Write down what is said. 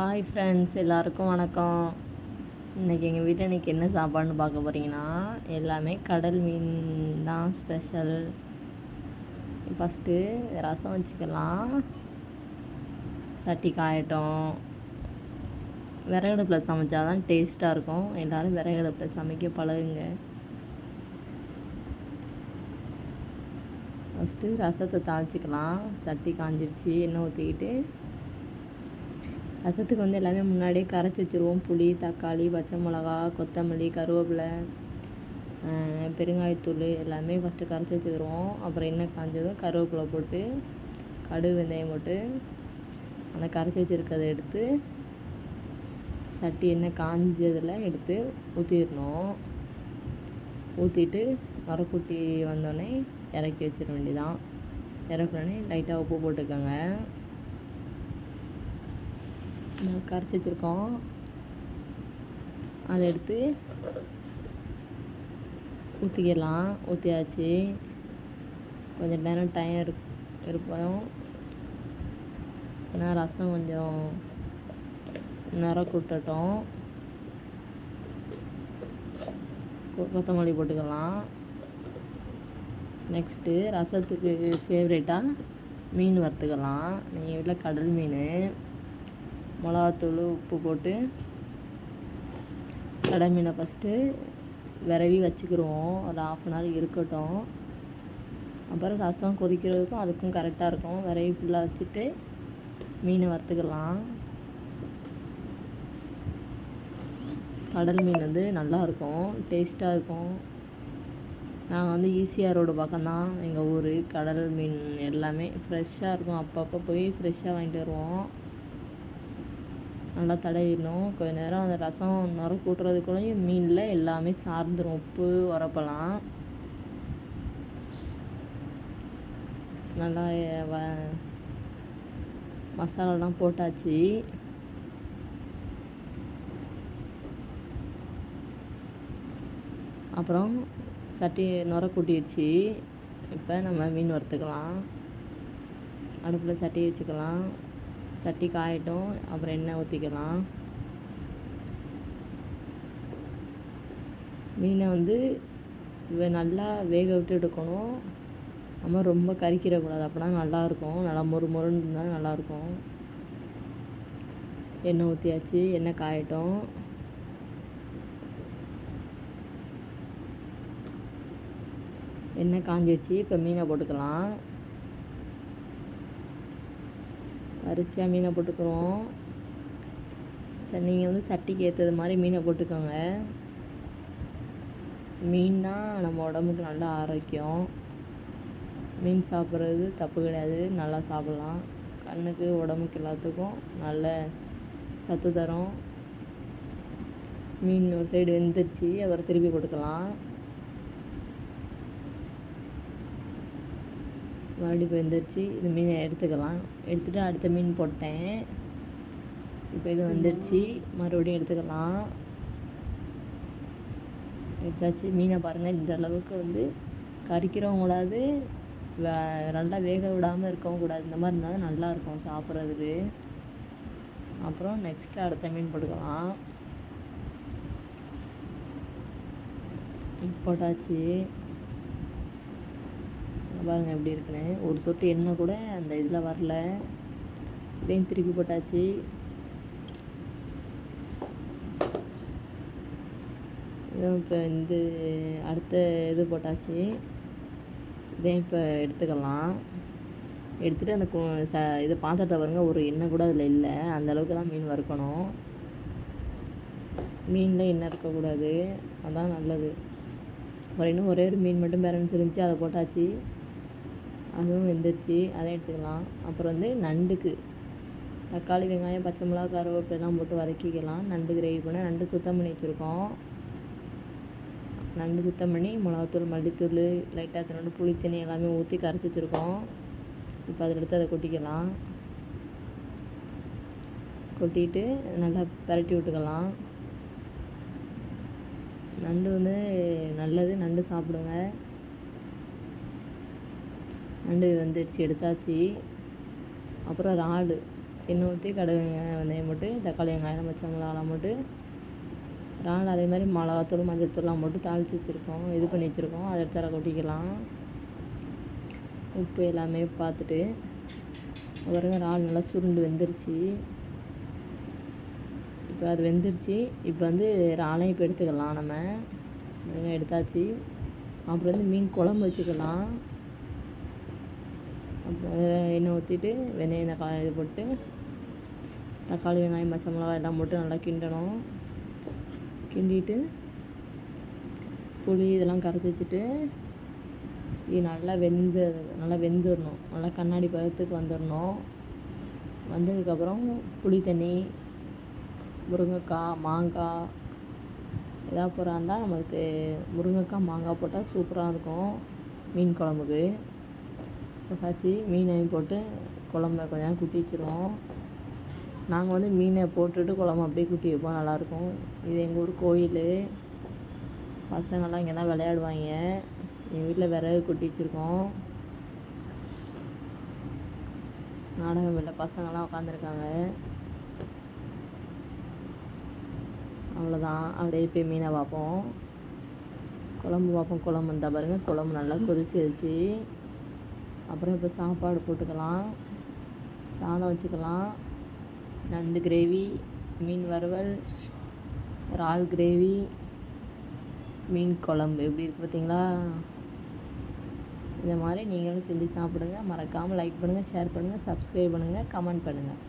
Hi friends எல்லாருக்கும் வணக்கம். இன்றைக்கி எங்கள் வீட்டில் இன்றைக்கி என்ன சாப்பாடுன்னு பார்க்க போகிறீங்கன்னா எல்லாமே கடல் மீன் தான் ஸ்பெஷல் ஃபஸ்ட்டு ரசம் வச்சுக்கலாம். சட்டி காயட்டும் விறகடுப்பில் சமைச்சா தான் டேஸ்ட்டாக இருக்கும். எல்லோரும் விறகடுப்பில் சமைக்க பழகுங்க. ஃபஸ்ட்டு ரசத்தை தாளிச்சிக்கலாம். சட்டி காஞ்சிடுச்சு எண்ணெய் ஊற்றிக்கிட்டு ரசத்துக்கு வந்து எல்லாமே முன்னாடியே கரைச்சி வச்சுருவோம். புளி தக்காளி பச்சை மிளகா கொத்தமல்லி கருவேப்பிலை பெருங்காயத்தூள் எல்லாமே ஃபஸ்ட்டு கரைச்சி வச்சுக்கிடுவோம் அப்புறம் எண்ணெய் காஞ்சதும் கருவேப்பிலை போட்டு கடுகு வெந்தயம் போட்டு அந்த கரைச்சி வச்சுருக்கதை எடுத்து சட்டி எண்ணெய் காஞ்சதில் எடுத்து ஊற்றிடணும் ஊற்றிட்டு மரக்குட்டி வந்தோடனே இறக்கி வச்சிட வேண்டியதான் இறக்குனோடனே லைட்டாக உப்பு போட்டுக்கோங்க. கரைச்சி வச்சுருக்கோம். அதை எடுத்து ஊற்றிக்கிடலாம் ஊற்றியாச்சு கொஞ்சம் நேரம் டைம் இருக் இருப்போம். ஏன்னா ரசம் கொஞ்சம் நிறக்கு விட்டுட்டோம் கொத்தமல்லி போட்டுக்கலாம். நெக்ஸ்ட்டு ரசத்துக்கு ஃபேவரேட்டாக மீன் வறுத்துக்கலாம். நீங்கள் வீட்டில் கடல் மீன். மிளகாத்தூள் உப்பு போட்டு கடை மீனை ஃபஸ்ட்டு விரவி வச்சுக்கிடுவோம் ஒரு ஆஃப் அன் ஹவர் இருக்கட்டும். அப்புறம் ரசம் கொதிக்கிறதுக்கும் அதுக்கும் கரெக்டாக இருக்கும். விரவி ஃபுல்லாக வச்சுட்டு மீனை வறுத்துக்கலாம். கடல் மீன் வந்து நல்லாயிருக்கும் டேஸ்ட்டாக இருக்கும். நாங்கள் வந்து ஈசிஆர் ரோடு பக்கம் தான். எங்கள் ஊர். கடல் மீன் எல்லாமே ஃப்ரெஷ்ஷாக இருக்கும். அப்பப்போ போய் ஃப்ரெஷ்ஷாக வாங்கிட்டு வருவோம். நல்லா தடவிடணும். கொஞ்ச நேரம் அந்த ரசம் நுர கூட்டுறதுக்குள்ளேயும் மீனில் எல்லாமே சார்ந்துடும் உப்பு உரப்பெல்லாம். நல்லா வ மசாலாலாம் போட்டாச்சு. அப்புறம் சட்டி நுர கூட்டிடுச்சு. இப்போ நம்ம மீன் வறுத்துக்கலாம். அடுப்பில் சட்டி வச்சுக்கலாம். சட்டி காயட்டும் அப்புறம் எண்ணெய் ஊற்றிக்கலாம் மீனை வந்து நல்லா வேக விட்டு எடுக்கணும். நம்ம ரொம்ப கறிக்கிடக்கூடாது அப்படின்னா நல்லாயிருக்கும். நல்லா மொறு மொறுன்னு இருந்தால் நல்லாயிருக்கும். எண்ணெய் ஊற்றியாச்சு எண்ணெய் காயட்டும். எண்ணெய் காஞ்சிச்சு இப்போ மீனை போட்டுக்கலாம். வரிசையாக மீனை போட்டுக்கிறோம். சரி நீங்கள் வந்து சட்டிக்கு ஏற்றது மாதிரி மீனை போட்டுக்கோங்க. மீன் தான் நம்ம உடம்புக்கு நல்ல ஆரோக்கியம். மீன் சாப்பிட்றது தப்பு கிடையாது. நல்லா சாப்பிட்லாம். கண்ணுக்கு உடம்புக்கு எல்லாத்துக்கும் நல்ல சத்து தரும். மீன் ஒரு சைடு வெந்துருச்சு அப்புறம் திருப்பி போட்டுக்கலாம். மறுபடியும் இப்போ வெந்துருச்சு இது மீனை எடுத்துக்கலாம். எடுத்துகிட்டு அடுத்த மீன் போட்டேன். இப்போ இது வந்துருச்சு. மறுபடியும் எடுத்துக்கலாம். எடுத்தாச்சு. மீனை பாருங்கள் இந்த அளவுக்கு வந்து கறிக்கிறவங்க கூடாது. நல்லா வேக விடாமல் இருக்கவும் கூடாது. இந்த மாதிரி இருந்தால் தான் நல்லாயிருக்கும் சாப்பிட்றதுக்கு. அப்புறம் நெக்ஸ்ட்டு அடுத்த மீன் போட்டுக்கலாம். போட்டாச்சு. பாருங்கள் எப்படி இருக்குன்னு. ஒரு சொட்டு எண்ணெய் கூட அந்த இதில் வரல. இதையும் திருப்பி போட்டாச்சு. இப்போ இந்த அடுத்த இது போட்டாச்சு. இதையும் இப்போ எடுத்துக்கலாம். எடுத்துகிட்டு அந்த ச இது பாத்திரத்தை பாருங்கள் ஒரு எண்ணெய் கூட அதில் இல்லை. அந்த அளவுக்கு தான் மீன் வறுக்கணும். மீனில் எண்ணெய் இருக்கக்கூடாது. அதான் நல்லது. ஒரு இன்னும் ஒரே ஒரு மீன் மட்டும் பேரண்ட்ஸ் இருந்துச்சு அதை போட்டாச்சு. அதுவும் வெந்துருச்சு. அதை எடுத்துக்கலாம். அப்புறம் வந்து நண்டுக்கு. தக்காளி வெங்காயம் பச்சை மிளகா கருவேப்பிலாம் போட்டு வதக்கிக்கலாம். நண்டு கிரேவி பண்ண நண்டு சுத்தம் பண்ணி வச்சுருக்கோம். நண்டு சுத்தம் பண்ணி மிளகாத்தூள் மல்லித்தூள் லைட்டாக தண்ணி புளி தண்ணி எல்லாமே ஊற்றி கரைச்சி வச்சுருக்கோம். இப்போ அதில் எடுத்து அதை கொட்டிக்கலாம். கொட்டிட்டு நல்லா பரட்டி விட்டுக்கலாம். நண்டு வந்து நல்லது. நண்டு சாப்பிடுங்க. நண்டு வந்துடுச்சு எடுத்தாச்சு. அப்புறம் இறால். எண்ணெய் ஊற்றி கடுகு வெந்தயம் போட்டு தக்காளி வெங்காயம் பச்சைமிளகாலாம் போட்டு இறால் அதே மாதிரி மிளகாத்தூள் மஞ்சள்தூள்லாம் போட்டு தாளித்து வச்சுருக்கோம். இது பண்ணி வச்சுருக்கோம். அதை எடுத்து அதில் கொட்டிக்கலாம். உப்பு எல்லாமே பார்த்துட்டு பாருங்க இறால் நல்லா சுருண்டு வெந்துருச்சு. இப்போ அது வெந்துருச்சு. இப்போ வந்து இறாலையும் இப்போ எடுத்துக்கலாம் நம்ம. எடுத்தாச்சு. அப்புறம் வந்து மீன் குழம்பு வச்சுக்கலாம். அப்புறம் எண்ணெய் ஊற்றிட்டு வெந்தயம் தக்காளி இது போட்டு தக்காளி வெங்காயம் பச்சை மிளகா எல்லாம் போட்டு நல்லா கிண்டணும். கிண்டிட்டு புளி இதெல்லாம் கரைச்சி வச்சுட்டு இது நல்லா வெந்து நல்லா வெந்துடணும் நல்லா கண்ணாடி பதத்துக்கு வந்துடணும் வந்ததுக்கப்புறம் புளி தண்ணி முருங்கைக்காய் மாங்காய் எதாவது போகிறா இருந்தால் நம்மளுக்கு முருங்கைக்காய் மாங்காய் போட்டால் சூப்பராக இருக்கும். மீன் குழம்புக்கு. போட்டாச்சு மீனையும் போட்டு குழம்ப கொஞ்ச நேரம் குட்டி வச்சுருவோம். நாங்கள் வந்து மீனை போட்டுட்டு குழம்பு அப்படியே குட்டி வைப்போம். நல்லாயிருக்கும். இது எங்கள் ஊர் கோயில். பசங்கள்லாம் இங்கே தான் விளையாடுவாங்க. எங்கள் வீட்டில் விறகு கொட்டி வச்சுருக்கோம். நாடகம் இல்லை பசங்கள்லாம் உட்காந்துருக்காங்க. அவ்வளோதான் அப்படியே போய் மீனை பார்ப்போம். குழம்பு பார்ப்போம். குழம்பு இருந்தால் பாருங்கள் குழம்பு நல்லா கொதிச்சிருச்சு அப்புறம் இப்போ சாப்பாடு போட்டுக்கலாம். சாதம் வச்சுக்கலாம். நண்டு கிரேவி மீன் வறுவல் இறால் கிரேவி மீன் குழம்பு. எப்படி இருக்குது பார்த்தீங்களா? இந்த மாதிரி நீங்களும் செஞ்சு சாப்பிடுங்க. மறக்காமல் லைக் பண்ணுங்கள் ஷேர் பண்ணுங்கள் சப்ஸ்கிரைப் பண்ணுங்கள் கமெண்ட் பண்ணுங்கள்